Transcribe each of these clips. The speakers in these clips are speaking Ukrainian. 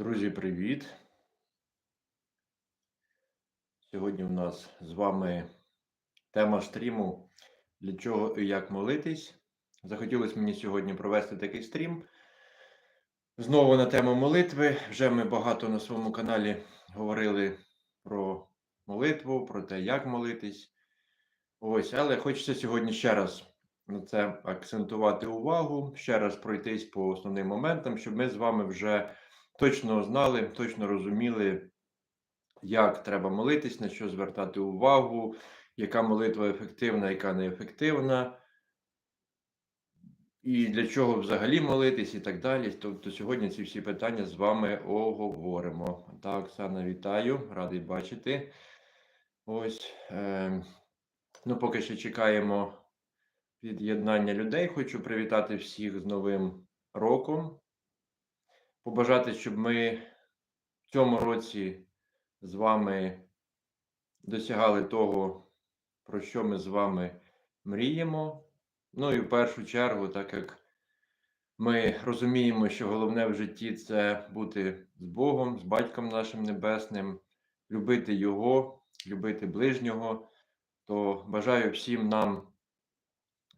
Друзі, привіт! Сьогодні у нас з вами тема стріму Для чого і як молитись. Захотілося мені сьогодні провести такий стрім. Знову на тему молитви. Вже ми багато на своєму каналі говорили про молитву, про те, як молитись. Ось, але хочеться сьогодні ще раз на це акцентувати увагу, ще раз пройтись по основним моментам, щоб ми з вами вже точно знали, точно розуміли, як треба молитись, на що звертати увагу, яка молитва ефективна, яка неефективна, і для чого взагалі молитись, і так далі. Тобто сьогодні ці всі питання з вами оговоримо. Так, Оксана, вітаю, радий бачити. Ось. Е, ну, поки що чекаємо від'єднання людей. Хочу привітати всіх з Новим роком побажати, щоб ми в цьому році з вами досягали того, про що ми з вами мріємо. Ну і в першу чергу, так як ми розуміємо, що головне в житті це бути з Богом, з Батьком нашим Небесним, любити Його, любити ближнього, то бажаю всім нам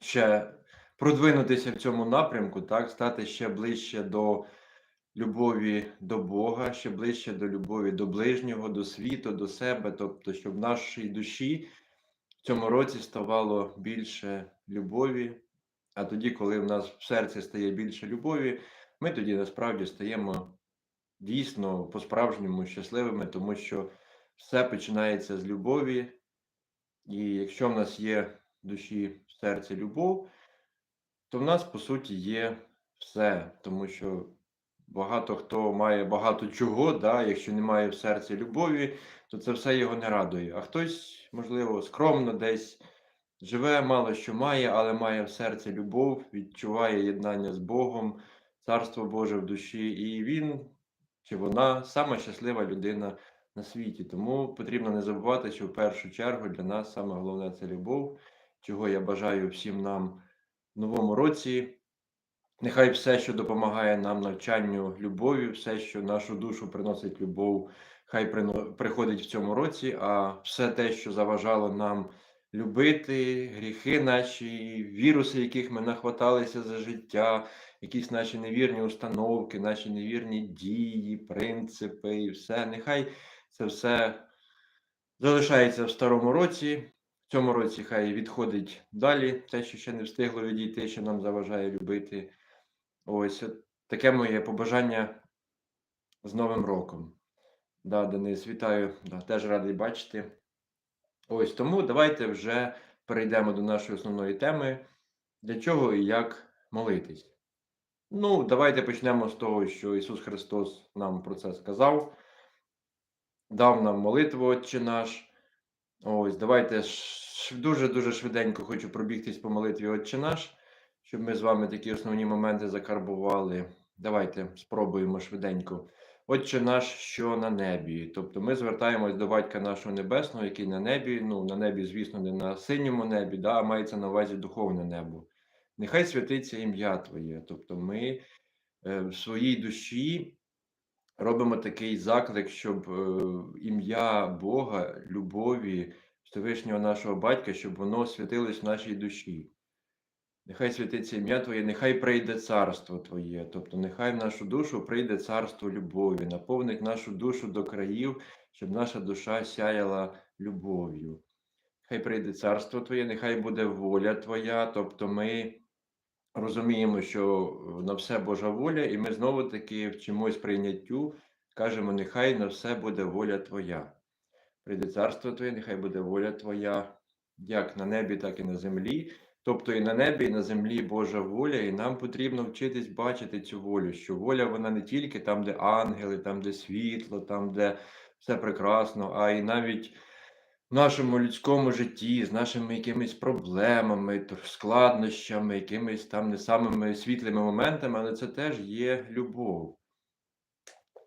ще продвинутися в цьому напрямку, так, стати ще ближче до любові до Бога, ще ближче до любові до ближнього, до світу, до себе, тобто, щоб в нашій душі в цьому році ставало більше любові. А тоді, коли в нас в серці стає більше любові, ми тоді насправді стаємо дійсно по-справжньому щасливими, тому що все починається з любові. І якщо в нас є в душі в серці любов, то в нас, по суті, є все, тому що Багато хто має багато чого, да, якщо немає в серці любові, то це все його не радує. А хтось, можливо, скромно десь живе, мало що має, але має в серці любов, відчуває єднання з Богом, Царство Боже в душі, і він чи вона сама щаслива людина на світі. Тому потрібно не забувати, що в першу чергу для нас саме головне це любов, чого я бажаю всім нам в новому році. Нехай все, що допомагає нам навчанню любові, все, що нашу душу приносить любов, хай приходить в цьому році, а все те, що заважало нам любити, гріхи наші, віруси, яких ми нахваталися за життя, якісь наші невірні установки, наші невірні дії, принципи і все. Нехай це все залишається в старому році. В цьому році хай відходить далі, те, що ще не встигло відійти, що нам заважає любити. Ось таке моє побажання з Новим роком. Да, Денис, вітаю, да, теж радий бачити. Ось тому давайте вже перейдемо до нашої основної теми. Для чого і як молитись. Ну, давайте почнемо з того, що Ісус Христос нам про це сказав. Дав нам молитву Отче наш. Ось, давайте дуже-дуже швиденько хочу пробігтись по молитві Отче наш щоб ми з вами такі основні моменти закарбували. Давайте спробуємо швиденько. Отче наш, що на небі. Тобто ми звертаємось до Батька нашого Небесного, який на небі, ну, на небі, звісно, не на синьому небі, да, а мається на увазі духовне небо. Нехай святиться ім'я Твоє. Тобто ми е, в своїй душі робимо такий заклик, щоб е, ім'я Бога, любові, Всевишнього нашого батька, щоб воно святилось в нашій душі. Нехай святиться ім'я Твоє, нехай прийде царство Твоє, тобто нехай в нашу душу прийде царство любові, наповнить нашу душу до країв, щоб наша душа сяяла любов'ю. Хай прийде царство Твоє, нехай буде воля Твоя, тобто ми розуміємо, що на все Божа воля, і ми знову-таки вчимось прийняттю, кажемо, нехай на все буде воля Твоя. Прийде царство Твоє, нехай буде воля Твоя, як на небі, так і на землі. Тобто і на небі, і на землі Божа воля, і нам потрібно вчитись бачити цю волю, що воля вона не тільки там, де ангели, там, де світло, там, де все прекрасно, а й навіть в нашому людському житті, з нашими якимись проблемами, складнощами, якимись там не самими світлими моментами, але це теж є любов.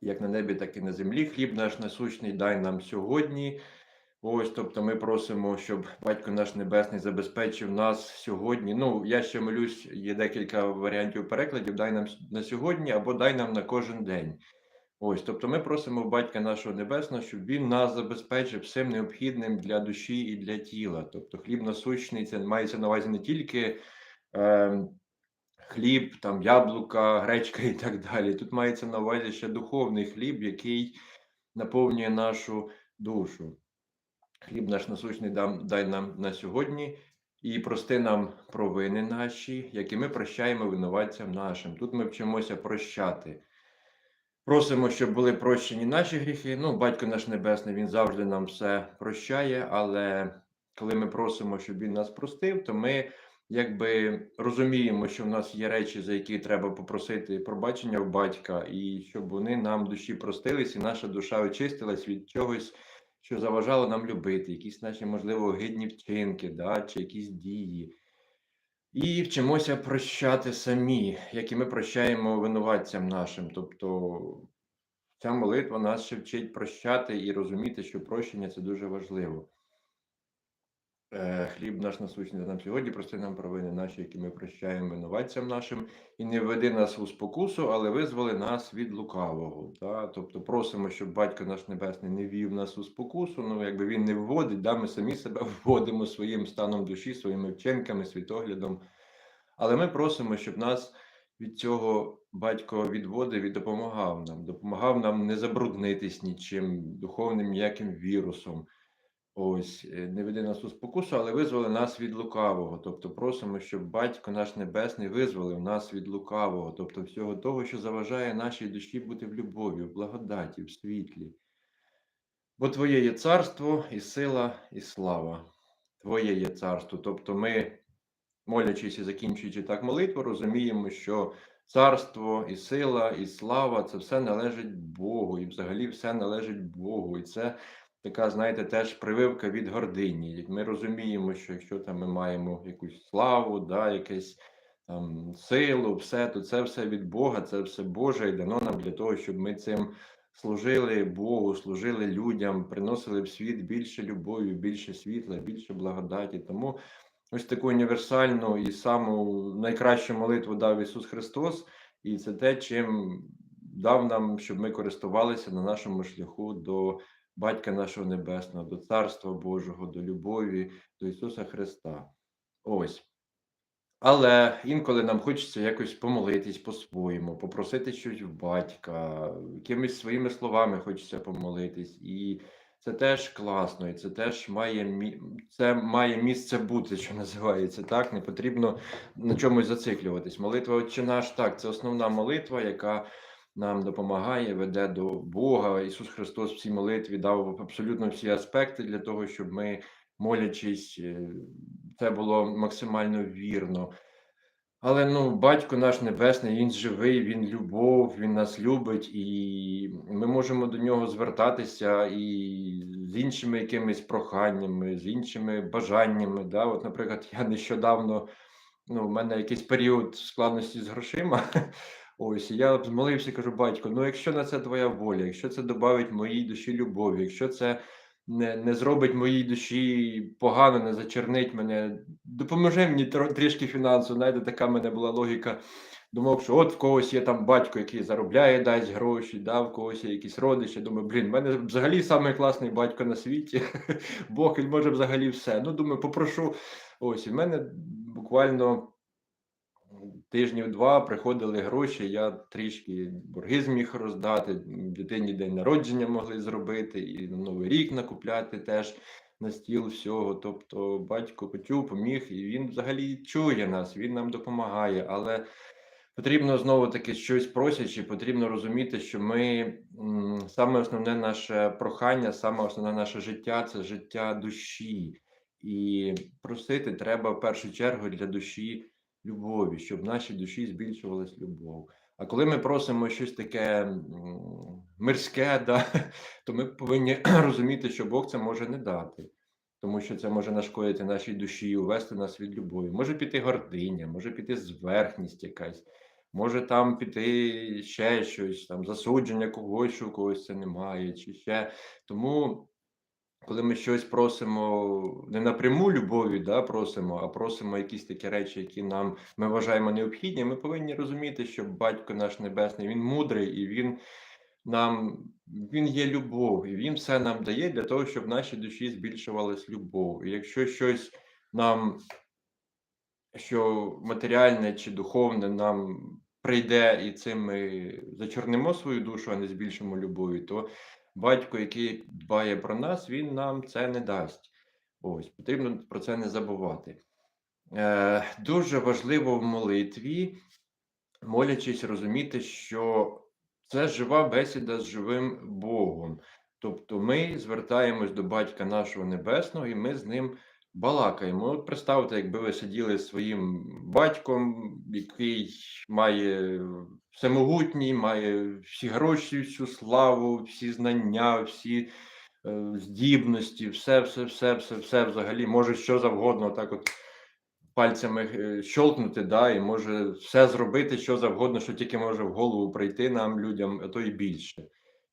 Як на небі, так і на землі. Хліб наш насущний дай нам сьогодні. Ось, тобто ми просимо, щоб Батько наш Небесний забезпечив нас сьогодні. Ну, я ще молюсь, є декілька варіантів перекладів. Дай нам на сьогодні або дай нам на кожен день. Ось, тобто ми просимо Батька нашого Небесного, щоб він нас забезпечив всім необхідним для душі і для тіла. Тобто хліб насущний, це мається на увазі не тільки е, хліб, там яблука, гречка і так далі. Тут мається на увазі ще духовний хліб, який наповнює нашу душу. Хліб наш насущний дам, дай нам на сьогодні і прости нам провини наші, які ми прощаємо винуватцям нашим. Тут ми вчимося прощати. Просимо, щоб були прощені наші гріхи. Ну, Батько наш Небесний, Він завжди нам все прощає, але коли ми просимо, щоб він нас простив, то ми якби розуміємо, що в нас є речі, за які треба попросити пробачення у батька, і щоб вони нам душі простились, і наша душа очистилась від чогось, що заважало нам любити, якісь наші, можливо, гидні вчинки, да, чи якісь дії. І вчимося прощати самі, як і ми прощаємо винуватцям нашим. Тобто ця молитва нас ще вчить прощати і розуміти, що прощення це дуже важливо. Е, Хліб наш насущний нам сьогодні, прости нам провини наші, які ми прощаємо винуватцям нашим, і не введи нас у спокусу, але визволи нас від лукавого. Да? Тобто просимо, щоб Батько наш Небесний не вів нас у спокусу. Ну, якби він не вводить, да? ми самі себе вводимо своїм станом душі, своїми вчинками, світоглядом. Але ми просимо, щоб нас від цього батько відводив і допомагав нам, допомагав нам не забруднитись нічим духовним ніяким вірусом. Ось, е, не веди нас у спокусу, але визволи нас від лукавого. Тобто просимо, щоб Батько наш Небесний визволив нас від лукавого, тобто всього того, що заважає нашій душі бути в любові, в благодаті, в світлі. Бо Твоє є царство, і сила, і слава. Твоє є царство. Тобто ми, молячись і закінчуючи так молитву, розуміємо, що царство, і сила, і слава це все належить Богу, і взагалі все належить Богу. І це така, знаєте, теж прививка від гордині. Ми розуміємо, що якщо там ми маємо якусь славу, да, якесь там силу, все, то це все від Бога, це все Боже і дано нам для того, щоб ми цим служили Богу, служили людям, приносили в світ більше любові, більше світла, більше благодаті. Тому ось таку універсальну і саму найкращу молитву дав Ісус Христос, і це те, чим дав нам, щоб ми користувалися на нашому шляху до Батька нашого Небесного, до Царства Божого, до любові, до Ісуса Христа. Ось. Але інколи нам хочеться якось помолитись по-своєму, попросити щось в батька, якимись своїми словами хочеться помолитись. І це теж класно, і це теж має це має місце бути, що називається. Так, не потрібно на чомусь зациклюватись. Молитва Отче наш, так, це основна молитва, яка нам допомагає, веде до Бога. Ісус Христос в цій молитві дав абсолютно всі аспекти для того, щоб ми, молячись, е, це було максимально вірно. Але ну, батько наш небесний, він живий, він любов, він нас любить, і ми можемо до нього звертатися і з іншими якимись проханнями, з іншими бажаннями. Да? От, наприклад, я нещодавно, ну, в мене якийсь період складності з грошима. Ось я змолився, кажу, батько, ну якщо на це твоя воля, якщо це додавить моїй душі любові, якщо це не не зробить моїй душі погано, не зачернить мене, допоможи мені трішки фінансово. Знаєте, така в мене була логіка. Думав, що от в когось є там батько, який заробляє, дасть гроші, да, в когось є якісь родичі. Думаю, блін, в мене взагалі самий класний батько на світі. Бог він може взагалі все. Ну, думаю, попрошу. Ось, і в мене буквально тижнів два приходили гроші, я трішки борги зміг роздати, дитині день народження могли зробити, і на Новий рік накупляти теж на стіл всього. Тобто батько почув, поміг, і він взагалі чує нас, він нам допомагає. Але потрібно знову таки щось просячи, потрібно розуміти, що ми саме основне наше прохання, саме основне наше життя це життя душі. І просити треба в першу чергу для душі любові, щоб в нашій душі збільшувалась любов. А коли ми просимо щось таке мирське, да, то ми повинні розуміти, що Бог це може не дати, тому що це може нашкодити нашій душі, увести нас від любові. Може піти гординя, може піти зверхність якась, може там піти ще щось, там засудження когось, що у когось це немає, чи ще. Тому коли ми щось просимо не напряму любові, да, просимо, а просимо якісь такі речі, які нам ми вважаємо необхідні, ми повинні розуміти, що батько наш небесний він мудрий і він нам він є любов, і він все нам дає для того, щоб в нашій душі збільшувалась любов. І якщо щось нам, що матеріальне чи духовне нам прийде, і цим ми зачорнимо свою душу, а не збільшимо любові, то батько, який дбає про нас, він нам це не дасть. Ось, потрібно про це не забувати. Е, Дуже важливо в молитві, молячись, розуміти, що це жива бесіда з живим Богом. Тобто ми звертаємось до Батька нашого Небесного, і ми з ним балакаємо. От представте, якби ви сиділи зі своїм батьком, який має всемогутній, має всі гроші, всю славу, всі знання, всі е, здібності, все, все, все, все, все взагалі, може що завгодно, так от пальцями е, щолкнути, да, і може все зробити, що завгодно, що тільки може в голову прийти нам, людям, а то і більше.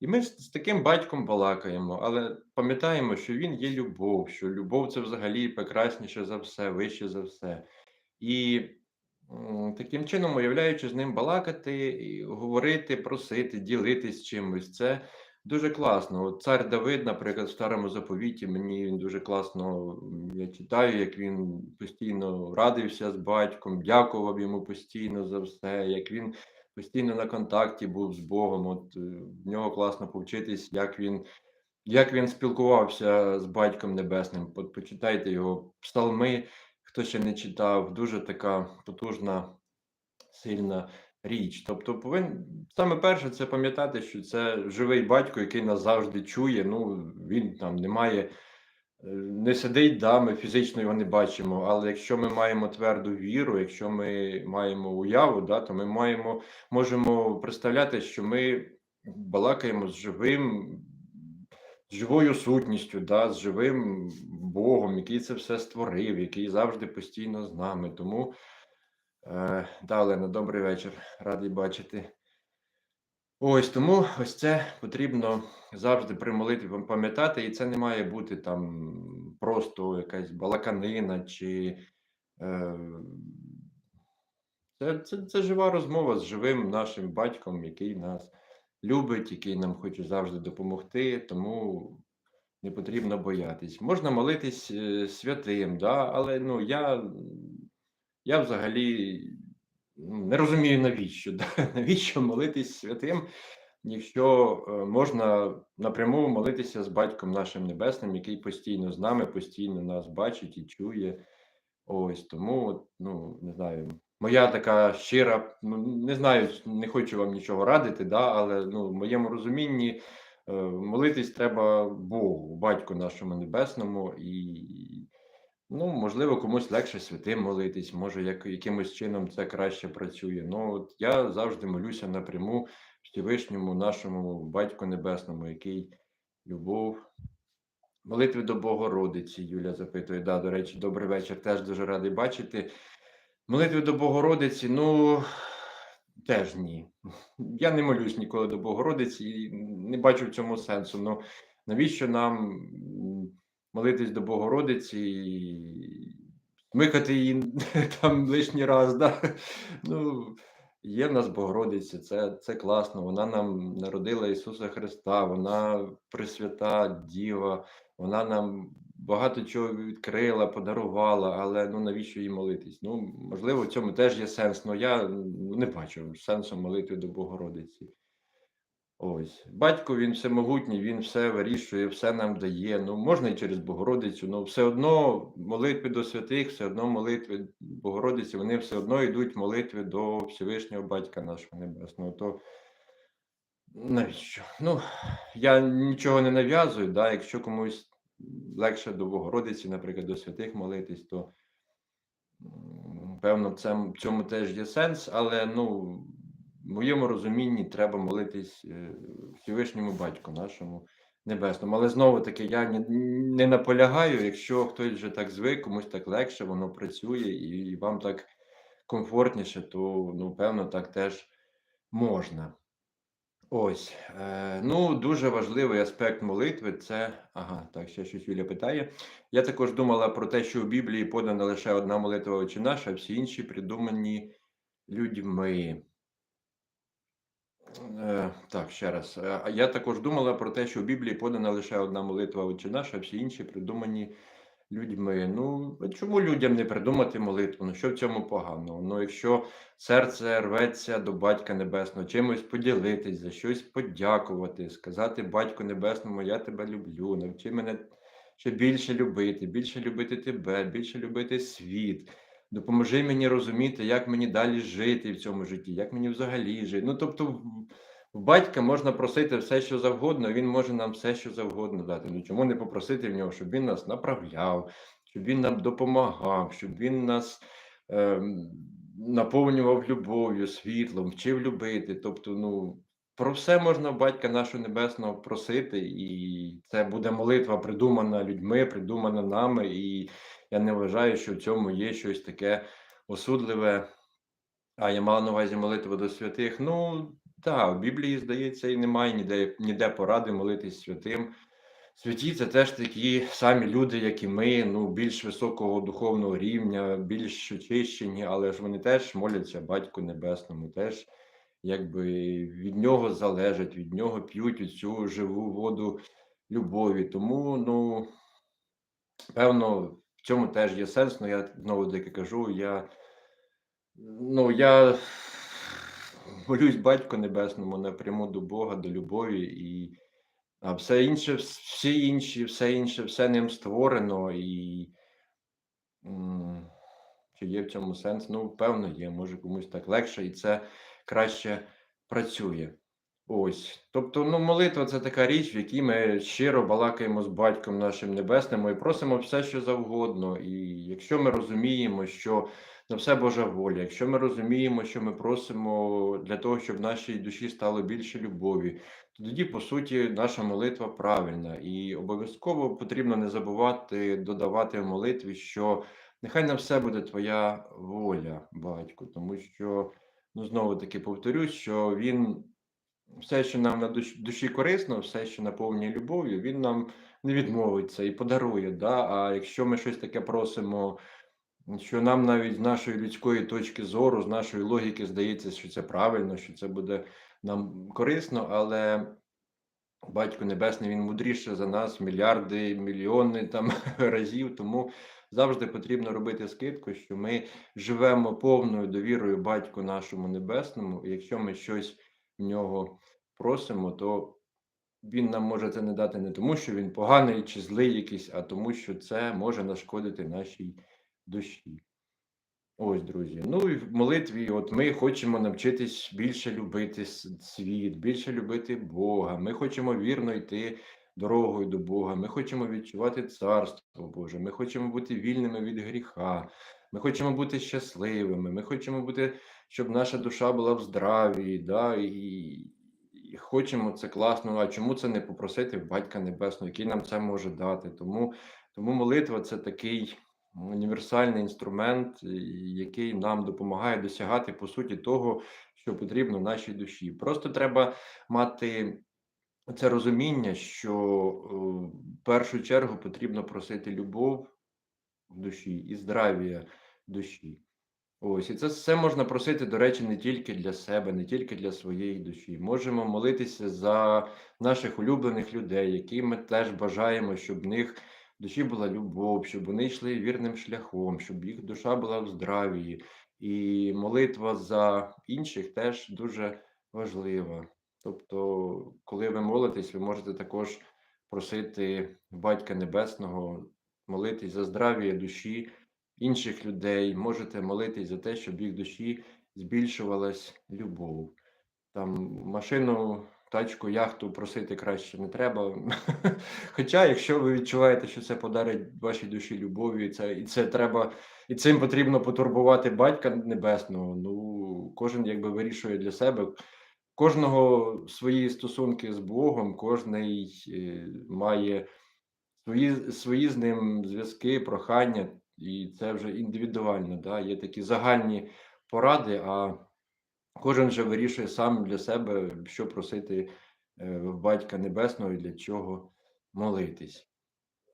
І ми з, таким батьком балакаємо, але пам'ятаємо, що він є любов, що любов це взагалі прекрасніше за все, вище за все. І таким чином, уявляючи з ним балакати, говорити, просити, ділитись чимось, це дуже класно. От цар Давид, наприклад, в старому заповіті, мені він дуже класно. Я читаю, як він постійно радився з батьком, дякував йому постійно за все, як він постійно на контакті був з Богом. От е, в нього класно повчитись, як він, як він спілкувався з батьком небесним. По- Почитайте його псалми, хто ще не читав, дуже така потужна, сильна річ. Тобто, повинен саме перше це пам'ятати, що це живий батько, який нас завжди чує. Ну він там не має. Не сидить, да, ми фізично його не бачимо, але якщо ми маємо тверду віру, якщо ми маємо уяву, да, то ми маємо, можемо представляти, що ми балакаємо з живим, з живою сутністю, да, з живим Богом, який це все створив, який завжди постійно з нами. Тому, е, да, Олена, добрий вечір, радий бачити. Ось тому ось це потрібно завжди при молитві пам'ятати, і це не має бути там просто якась балаканина чи е, це, це, це жива розмова з живим нашим батьком, який нас любить, який нам хоче завжди допомогти, тому не потрібно боятись. Можна молитись е, святим, да, але ну я, я взагалі не розумію навіщо. Навіщо молитись святим, якщо е, можна напряму молитися з батьком нашим небесним, який постійно з нами, постійно нас бачить і чує. Ось тому, ну не знаю, моя така щира, ну не знаю, не хочу вам нічого радити, да, але ну, в моєму розумінні е, молитись треба Богу, батьку нашому небесному, і ну, можливо, комусь легше святим молитись, може, як, якимось чином це краще працює. Ну, от я завжди молюся напряму Всевишньому нашому батьку небесному, який любов. Молитви до Богородиці, Юля запитує. Да, до речі, добрий вечір. Теж дуже радий бачити. Молитви до Богородиці, ну теж ні. Я не молюсь ніколи до Богородиці і не бачу в цьому сенсу. Ну навіщо нам молитись до Богородиці і смикати її там лишній раз? Да? Ну, є в нас Богородиця, це, це класно. Вона нам народила Ісуса Христа, вона Пресвята Діва. Вона нам багато чого відкрила, подарувала, але ну навіщо їй молитись? Ну, можливо, в цьому теж є сенс, але я ну, не бачу сенсу молитви до Богородиці. Ось. Батько він всемогутній, він все вирішує, все нам дає. Ну, можна і через Богородицю, але все одно молитви до святих, все одно молитви Богородиці, вони все одно йдуть молитви до Всевишнього Батька нашого Небесного. То навіщо? Ну, я нічого не нав'язую, да, якщо комусь легше до Богородиці, наприклад, до святих молитись, то певно, в цьому теж є сенс, але ну, в моєму розумінні треба молитись е, Всевишньому батьку нашому небесному. Але знову таки, я не, наполягаю, якщо хтось вже так звик, комусь так легше, воно працює і, вам так комфортніше, то ну, певно, так теж можна. Ось, е, ну, дуже важливий аспект молитви це. Ага, так, ще щось Юля питає. Я також думала про те, що у Біблії подана лише одна молитва «Отче наш», а всі інші придумані людьми. Е, Так, ще раз. Е, я також думала про те, що в Біблії подана лише одна молитва «Отче наш», а всі інші придумані людьми. Ну, чому людям не придумати молитву? Ну, що в цьому поганого? Ну, якщо серце рветься до Батька Небесного, чимось поділитись, за щось подякувати, сказати Батьку Небесному, я тебе люблю, навчи мене ще більше любити, більше любити тебе, більше любити світ. Допоможи мені розуміти, як мені далі жити в цьому житті, як мені взагалі жити. Ну, тобто, в- батька можна просити все, що завгодно, він може нам все, що завгодно дати. Ну чому не попросити в нього, щоб він нас направляв, щоб він нам допомагав, щоб він нас ем, наповнював любов'ю, світлом, вчив любити. Тобто, ну, про все можна батька нашого небесного просити, і це буде молитва придумана людьми, придумана нами. І я не вважаю, що в цьому є щось таке осудливе. А я мав на увазі молитва до святих. Ну, так, в Біблії, здається, і немає ніде, ніде поради молитись святим. Святі це теж такі самі люди, як і ми, ну, більш високого духовного рівня, більш очищені, але ж вони теж моляться Батьку Небесному, теж якби від нього залежать, від нього п'ють цю живу воду любові. Тому, ну, певно, в цьому теж є сенс, але я знову таки кажу, я. Ну, я молюсь Батьку Небесному напряму до Бога, до любові, і а все інше, всі інші, все інше, все ним створено, і чи є в цьому сенс? Ну, певно, є. Може комусь так легше, і це краще працює. Ось. Тобто, ну, молитва це така річ, в якій ми щиро балакаємо з батьком нашим небесним і просимо все, що завгодно. І якщо ми розуміємо, що на все Божа воля, якщо ми розуміємо, що ми просимо для того, щоб нашій душі стало більше любові, то тоді, по суті, наша молитва правильна. І обов'язково потрібно не забувати додавати в молитві, що нехай на все буде твоя воля, батько, тому що, ну, знову таки повторюсь, що він все, що нам на душ- душі корисно, все, що наповнює любов'ю, він нам не відмовиться і подарує. Да? А якщо ми щось таке просимо, що нам навіть з нашої людської точки зору, з нашої логіки здається, що це правильно, що це буде нам корисно, але Батько Небесний, він мудріше за нас, мільярди, мільйони там разів. Тому завжди потрібно робити скидку, що ми живемо повною довірою Батьку нашому Небесному, і якщо ми щось в нього просимо, то він нам може це не дати не тому, що він поганий чи злий якийсь, а тому, що це може нашкодити нашій душі. Ось, друзі. Ну і в молитві, от ми хочемо навчитись більше любити світ, більше любити Бога. Ми хочемо вірно йти дорогою до Бога. Ми хочемо відчувати Царство Боже. Ми хочемо бути вільними від гріха. Ми хочемо бути щасливими. Ми хочемо бути, щоб наша душа була в здраві. Да? І, і хочемо це класно. А чому це не попросити в Батька Небесного, який нам це може дати? Тому, тому молитва це такий універсальний інструмент, який нам допомагає досягати по суті того, що потрібно нашій душі. Просто треба мати це розуміння, що в першу чергу потрібно просити любов в душі і здравія душі. Ось, і це все можна просити, до речі, не тільки для себе, не тільки для своєї душі. Можемо молитися за наших улюблених людей, які ми теж бажаємо, щоб в них в душі була любов, щоб вони йшли вірним шляхом, щоб їх душа була в здравії. І молитва за інших теж дуже важлива. Тобто, коли ви молитесь, ви можете також просити Батька Небесного, молитись за здрав'я душі інших людей, можете молитись за те, щоб їх душі збільшувалась любов. Там машину, тачку, яхту просити краще не треба. Хоча, якщо ви відчуваєте, що це подарить вашій душі любові, це, і це треба, і цим потрібно потурбувати батька небесного. Ну, кожен якби вирішує для себе. Кожного свої стосунки з Богом, кожний е, має свої, свої з ним зв'язки, прохання, і це вже індивідуально. Да? Є такі загальні поради, а кожен вже вирішує сам для себе, що просити е, Батька Небесного і для чого молитись.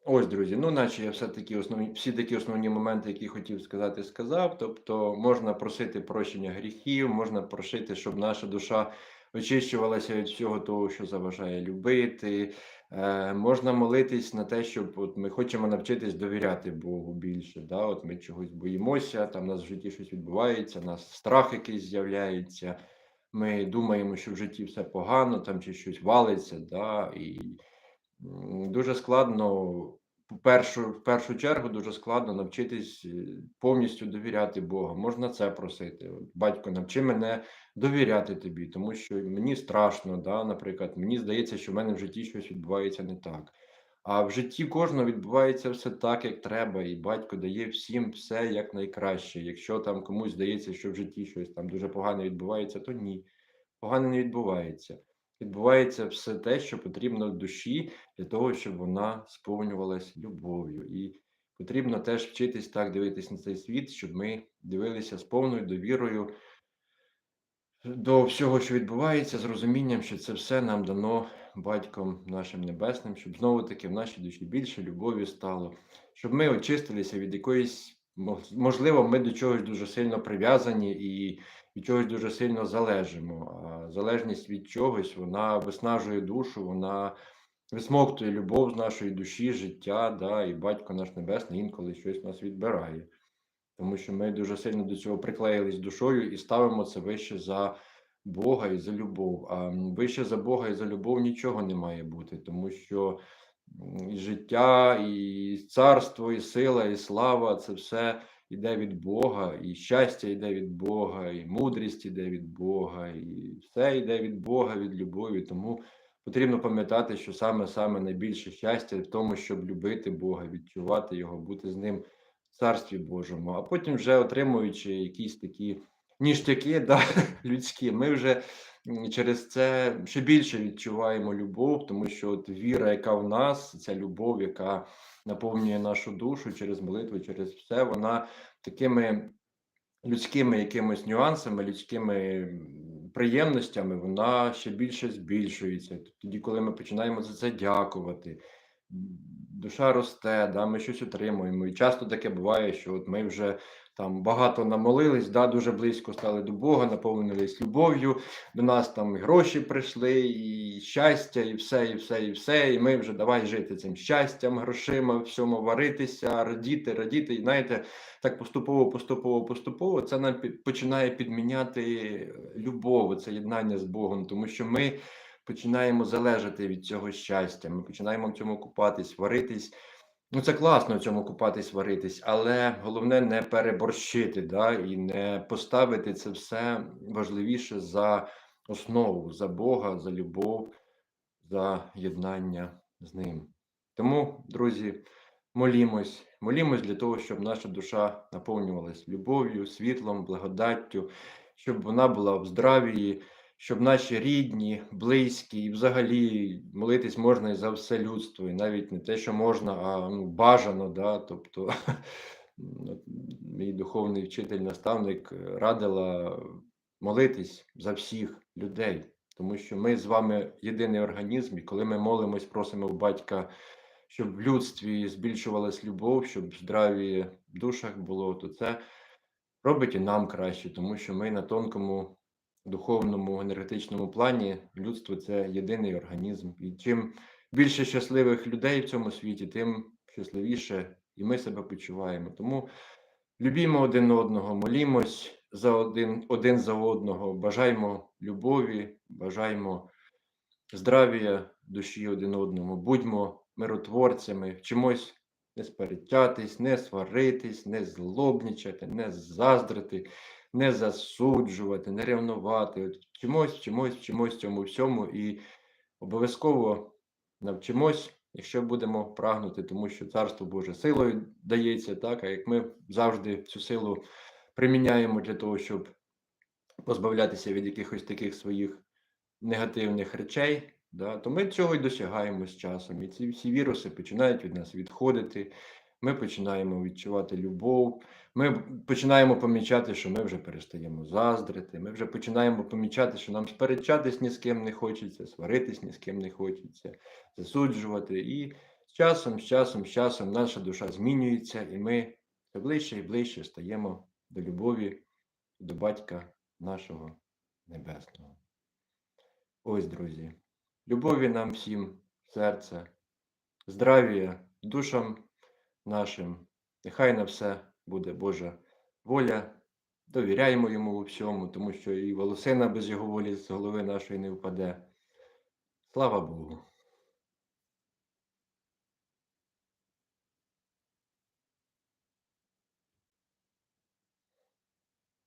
Ось, друзі, ну, наче я все-таки основні, всі такі основні моменти, які хотів сказати, сказав. Тобто можна просити прощення гріхів, можна просити, щоб наша душа очищувалася від всього того, що заважає любити. Е, Можна молитись на те, щоб от ми хочемо навчитись довіряти Богу більше. Да? От ми чогось боїмося, там у нас в житті щось відбувається, у нас страх якийсь з'являється. Ми думаємо, що в житті все погано, там чи щось валиться, да? і дуже складно в першу, в першу чергу дуже складно навчитись е, повністю довіряти Богу. Можна це просити. Батько, навчи мене довіряти тобі, тому що мені страшно, да, наприклад, мені здається, що в мене в житті щось відбувається не так. А в житті кожного відбувається все так, як треба, і батько дає всім все як найкраще. Якщо там комусь здається, що в житті щось там дуже погане відбувається, то ні, погане не відбувається. Відбувається все те, що потрібно душі для того, щоб вона сповнювалась любов'ю. І потрібно теж вчитись так дивитись на цей світ, щоб ми дивилися з повною довірою до всього, що відбувається, з розумінням, що це все нам дано батьком нашим небесним, щоб знову таки в нашій душі більше любові стало, щоб ми очистилися від якоїсь, мож- можливо, ми до чогось дуже сильно прив'язані і від чогось дуже сильно залежимо. А залежність від чогось вона виснажує душу, вона висмоктує любов з нашої душі, життя, да, і батько наш небесний інколи щось нас відбирає. Тому що ми дуже сильно до цього приклеїлись душою і ставимо це вище за Бога і за любов. А вище за Бога і за любов нічого не має бути, тому що і життя, і царство, і сила, і слава це все йде від Бога, і щастя йде від Бога, і мудрість йде від Бога, і все йде від Бога, від любові. Тому потрібно пам'ятати, що саме саме найбільше щастя в тому, щоб любити Бога, відчувати його, бути з ним Царстві Божому, а потім вже отримуючи якісь такі ніштяки, да, людські, ми вже через це ще більше відчуваємо любов, тому що от віра, яка в нас, ця любов, яка наповнює нашу душу через молитву, через все, вона такими людськими якимись нюансами, людськими приємностями, вона ще більше збільшується. Тоді, коли ми починаємо за це дякувати, душа росте, да, ми щось отримуємо. І часто таке буває, що от ми вже там багато намолились, да, дуже близько стали до Бога, наповнились любов'ю, до нас там і гроші прийшли, і щастя, і все, і все, і все. І ми вже давай жити цим щастям, грошима, всьому варитися, радіти, радіти. І знаєте, так поступово, поступово, поступово це нам починає підміняти любов, це єднання з Богом, тому що ми починаємо залежати від цього щастя. Ми починаємо в цьому купатись, варитись. Ну, це класно в цьому купатись, варитись, але головне не переборщити, да, і не поставити це все важливіше за основу, за Бога, за любов, за єднання з ним. Тому, друзі, молімось, молімось для того, щоб наша душа наповнювалась любов'ю, світлом, благодаттю, щоб вона була в здравії, щоб наші рідні, близькі, і взагалі молитись можна і за все людство, і навіть не те, що можна, а ну, бажано, да, тобто мій духовний вчитель, наставник е, радила молитись за всіх людей, тому що ми з вами єдиний організм, і коли ми молимось, просимо в батька, щоб в людстві збільшувалась любов, щоб в здраві душах було, то це робить і нам краще, тому що ми на тонкому духовному енергетичному плані людство це єдиний організм. І чим більше щасливих людей в цьому світі, тим щасливіше і ми себе почуваємо. Тому любімо один одного, молімось за один, один за одного, бажаємо любові, бажаємо здравія душі один одному, будьмо миротворцями, вчимось не сперечатись, не сваритись, не злобнічати, не заздрити, не засуджувати, не ревнувати. От вчимось, вчимось, вчимось цьому всьому і обов'язково навчимось, якщо будемо прагнути, тому що Царство Боже силою дається, так, а як ми завжди цю силу приміняємо для того, щоб позбавлятися від якихось таких своїх негативних речей, да, то ми цього й досягаємо з часом. І ці всі віруси починають від нас відходити. Ми починаємо відчувати любов. Ми починаємо помічати, що ми вже перестаємо заздрити. Ми вже починаємо помічати, що нам сперечатись ні з ким не хочеться, сваритись ні з ким не хочеться, засуджувати. І з часом, з часом, з часом наша душа змінюється, і ми все ближче і ближче стаємо до любові, до батька нашого небесного. Ось, друзі. Любові нам всім серце, здравія душам нашим. Нехай на все буде Божа воля. Довіряємо йому у всьому, тому що і волосина без його волі з голови нашої не впаде. Слава Богу!